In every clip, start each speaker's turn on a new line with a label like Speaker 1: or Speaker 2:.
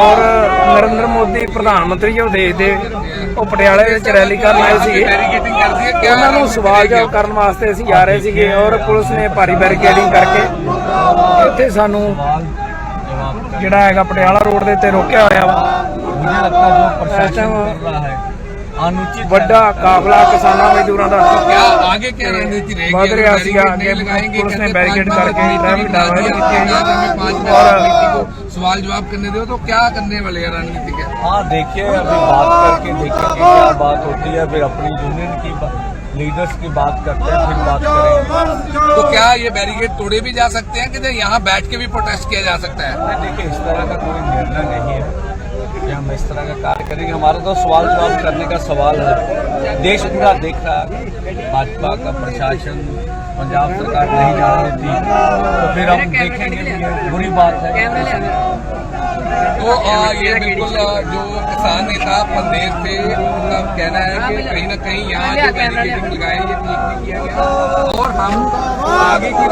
Speaker 1: ਔਰ ਨਰਿੰਦਰ ਮੋਦੀ ਪ੍ਰਧਾਨ ਮੰਤਰੀ ਜੋ ਦੇਸ਼ ਦੇ ਉਹ ਪਟਿਆਲੇ ਵਿੱਚ ਰੈਲੀ ਕਰਨ ਆਏ ਸੀਗੇ। ਉਹਨਾਂ ਨੂੰ ਸਵਾਲ ਜਵਾਬ ਕਰਨ ਵਾਸਤੇ ਅਸੀਂ ਜਾ ਰਹੇ ਸੀਗੇ ਔਰ ਪੁਲਿਸ ਨੇ ਭਾਰੀ ਬੈਰੀਕੇਡਿੰਗ ਕਰਕੇ ਇੱਥੇ ਸਾਨੂੰ ਜਿਹੜਾ ਹੈਗਾ ਪਟਿਆਲਾ ਰੋਡ ਦੇ ਉੱਤੇ ਰੋਕਿਆ ਹੋਇਆ ਵਾ।
Speaker 2: मुझे लगता है जो प्रशासन
Speaker 1: ऐसा वो-
Speaker 2: कर रहा है अनुचित
Speaker 1: ਵੱਡਾ ਕਾਫਲਾ ਕਿਸਾਨਾਂ ਮਜ਼ਦੂਰਾਂ ਦਾ
Speaker 3: क्या आगे क्या रणनीति रहेगी
Speaker 1: ਵੱਧ
Speaker 3: अगर
Speaker 1: ਰਿਹਾ ਸੀਗਾ
Speaker 3: बैरिकेड
Speaker 1: ਅੱਗੇ
Speaker 3: नहीं लगाएंगे
Speaker 1: ਪੁਲਿਸ ਨੇ
Speaker 3: कहते
Speaker 1: ਬੈਰੀਕੇਡ
Speaker 3: पाँच
Speaker 1: ਕਰਕੇ
Speaker 3: बार
Speaker 1: ਟ੍ਰੈਫਿਕ डाइवर्ट
Speaker 3: मीटिंग
Speaker 1: ਕੀਤੀ
Speaker 3: आज हमें पाँच
Speaker 1: और
Speaker 3: बार मीटिंग को सवाल जवाब करने दो तो क्या करने वाले हैं रणनीति क्या
Speaker 2: हाँ देखिए अभी बात करके देखेंगे क्या बात होती है फिर अपनी यूनियन की लीडर्स की बात करते हैं फिर बात करेंगे
Speaker 3: तो क्या ये बैरिकेड तोड़े भी जा सकते हैं कि नहीं, यहाँ बैठ के भी प्रोटेस्ट किया जा सकता है
Speaker 2: नहीं, देखिए इस तरह का कोई निर्णय नहीं है कि हम इस तरह का कार्य करेंगे। हमारा तो सवाल जवाब करने का सवाल है। देश पूरा देख रहा भाजपा का प्रशासन पंजाब सरकार नहीं जाने देती तो फिर हम देखेंगे बुरी बात है।
Speaker 3: तो आ, ये बिल्कुल जो किसान नेता पंदेर थे उनका कहना है कि कहीं ना कहीं यहाँ जो बैरिकेडिंग लगाए ये ठीक नहीं किया गया। और हम आगे की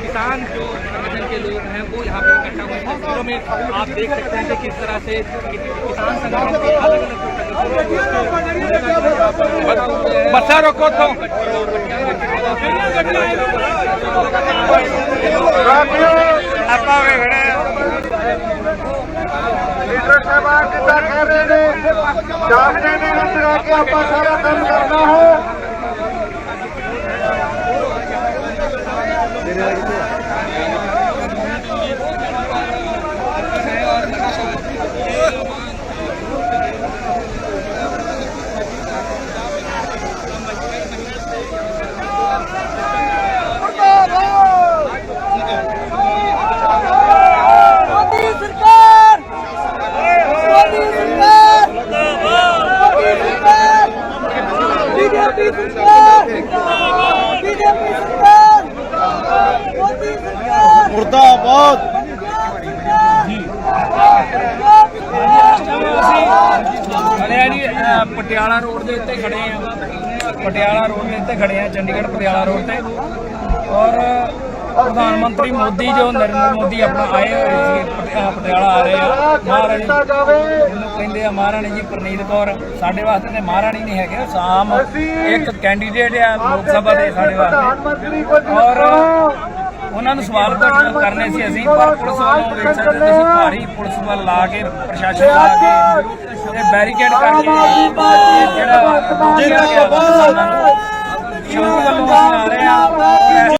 Speaker 4: किसान जो संगठन के लोग हैं, वो यहाँ पे इकट्ठा हुए तस्वीरों में आप देख सकते हैं कि किस तरह से किसान संगठन के अलग अलग रोको तो
Speaker 5: सारा काम करना है
Speaker 6: ਬੀਜੇਪੀ
Speaker 1: ਸਰਕਾਰ ਬੀਜੇਪੀ ਸਰਕਾਰ। ਮੋਦੀ ਪਟਿਆਲਾ ਰੋਡ ਦੇ ਉੱਤੇ ਖੜੇ ਆ। ਪਟਿਆਲਾ ਰੋਡ ਦੇ ਉੱਤੇ ਖੜੇ ਆ ਚੰਡੀਗੜ੍ਹ ਪਟਿਆਲਾ ਰੋਡ ਤੇ। ਔਰ ਪ੍ਰਧਾਨ ਮੰਤਰੀ ਮੋਦੀ ਜੋ ਨਰਿੰਦਰ ਮੋਦੀ ਆਪਣਾ ਆਏ ਹੋਏ ਸੀ ਪਟਿਆਲਾ ਆ ਰਹੇ ਆ। ਮਹਾਰਾਣੀ ਇਹਨੂੰ ਕਹਿੰਦੇ ਆ ਮਹਾਰਾਣੀ ਜੀ ਪ੍ਰਨੀਤ ਕੌਰ ਸਾਡੇ ਵਾਸਤੇ ਤੇ ਮਹਾਰਾਣੀ ਨਹੀਂ ਹੈਗੇ ਸਾਮ ਇੱਕ ਕੈਂਡੀਡੇਟ ਆ ਲੋਕ ਸਭਾ ਦੇ ਸਾਡੇ ਵਾਸਤੇ। ਔਰ ਉਹਨਾਂ ਨੂੰ ਸਵਾਲ ਕਰਨੇ ਸੀ ਅਸੀਂ ਪਰ ਪੁਲਿਸ ਵੱਲੋਂ ਵੇਖ ਸਕਦੇ ਤੁਸੀਂ ਭਾਰੀ ਪੁਲਿਸ ਵੱਲ ਲਾ ਕੇ ਪ੍ਰਸ਼ਾਸਨ ਲਾ ਕੇ ਤੇ ਬੈਰੀਕੇਡ ਕਰਕੇ ਜਿਹੜਾ ਨੂੰ ਸ਼ੌਕ ਵੱਲੋਂ ਆ ਰਹੇ ਆ।